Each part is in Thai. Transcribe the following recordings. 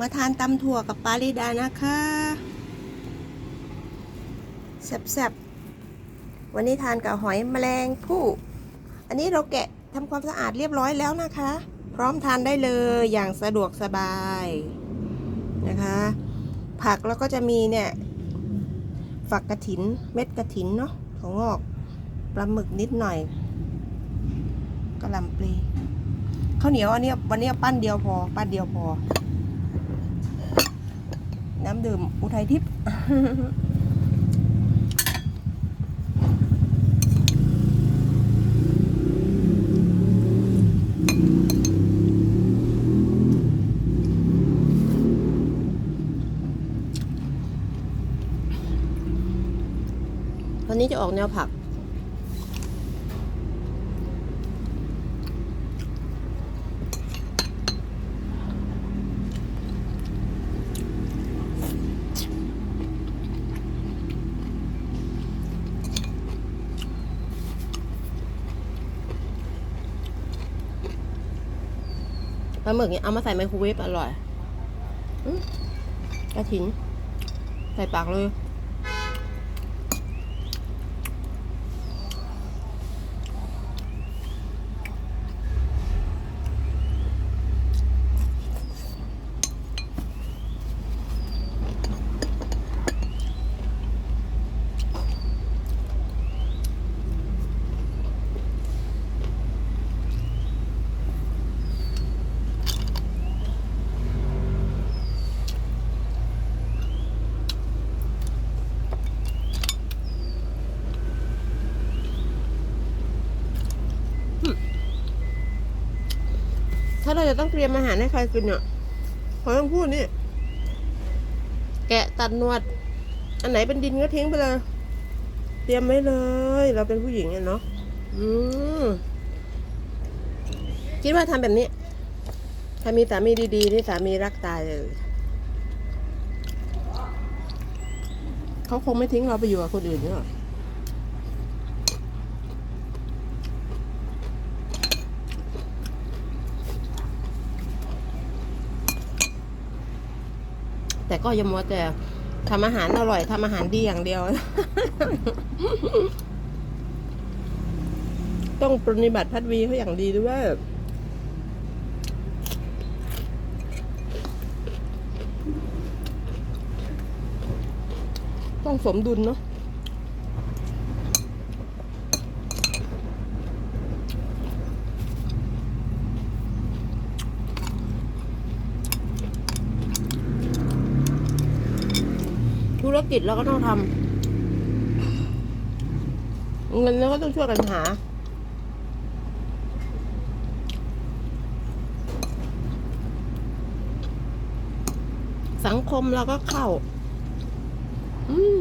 มาทานตำถั่วกับปาริดานะคะแซ่บๆ วันนี้ทานกับหอยแมลงผู้ อันนี้เราแกะทำความสะอาดเรียบร้อยแล้วนะคะ พร้อมทานได้เลยอย่างสะดวกสบายนะคะ ผักแล้วก็จะมีเนี่ยฝักกระถินเม็ดกระถินเนาะของงอกปลาหมึกนิดหน่อยกระหล่ำปลีข้าวเหนียวอันนี้วันนี้ปั้นเดียวพอ ปั้นเดียวพอ น้ำดื่มอุทัยทิพย์วันนี้จะออกแนวผัก ป ลาหมึกเนี่ยเอามาใส่ไมโครเวฟอร่อยอกระถิน ใส่ปากเลย ถ้าเราจะต้องเตรียมอาหารให้ใครกินเนี่ยขอต้องพูดนี่ แกะตัดนวด อันไหนเป็นดินก็ทิ้งไปเลย เตรียมไว้เลย เราเป็นผู้หญิงเนาะอืมคิดว่าทำแบบนี้ ถ้ามีสามีดีๆนี่สามีรักตายเลยเขาคงไม่ทิ้งเราไปอยู่กับคนอื่นหรอก แต่ก็ยังมัวแต่ทำอาหารอร่อยทำอาหารดีอย่างเดียว ต้องปฏิบัติพัดวีเขาอย่างดีด้วยต้องสมดุลเนาะ รกิจเราก็ต้องทำเงินเราก็ต้องช่วยกันหา สังคมเราก็เข้า อืม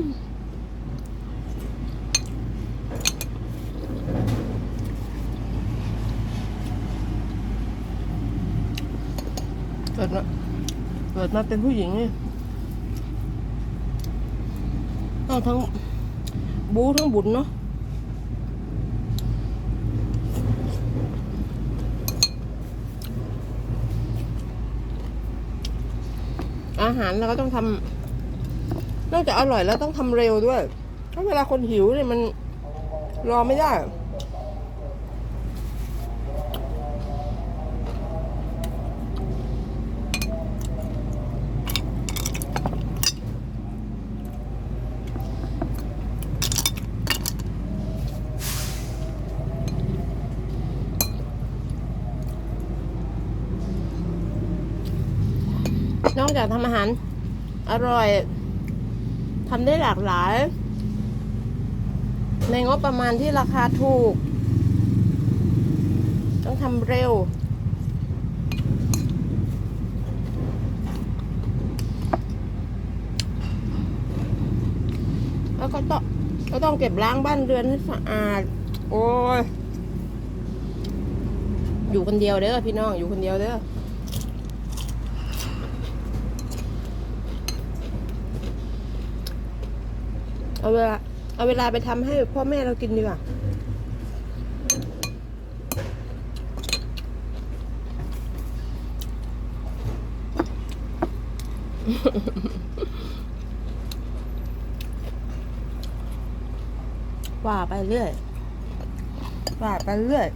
เกิดมาเกิดมาเป็นผู้หญิงนี่ ต้องทั้งบูทั้งบุญเนาะอาหารเราก็ต้องทำนอกจากอร่อยแล้วต้องทำเร็วด้วยเพราะเวลาคนหิวเนี่ยมันรอไม่ได้ จากทำอาหาร อร่อยทำได้หลากหลาย ในงบประมาณที่ราคาถูก ต้องทำเร็ว แล้วก็ต้องก็ต้องเก็บล้างบ้านเรือนให้สะอาด โอ้ยอยู่คนเดียวเด้อพี่น้องอยู่คนเดียวเด้อ เอาเวลาเอาเวลาไปทำให้พ่อแม่เรากินดีกว่าว่าไปเรื่อย ว่าไปเรื่อย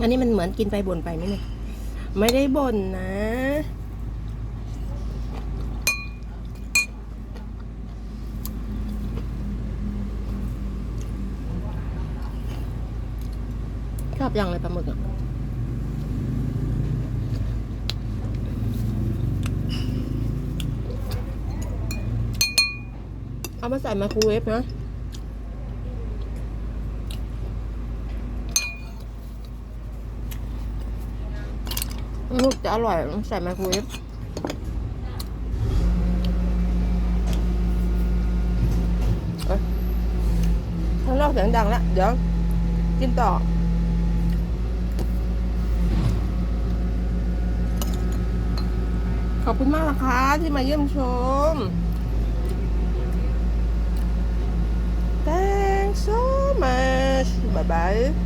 อันนี้มันเหมือนกินไปบ่นไปไหมเนี่ย ไม่ได้บ่นนะ ช อบยังเลยปลาหมึกอะเอามาใส่ไมโครเวฟนะลูกจะอร่อยต้องใส่ไมโครเวฟข้างนอกเสียงดังแล้ว เดี๋ยว กินต่อ ขอบคุณมากนะคะที่มาเยี่ยมชม Thanks so much. Bye bye.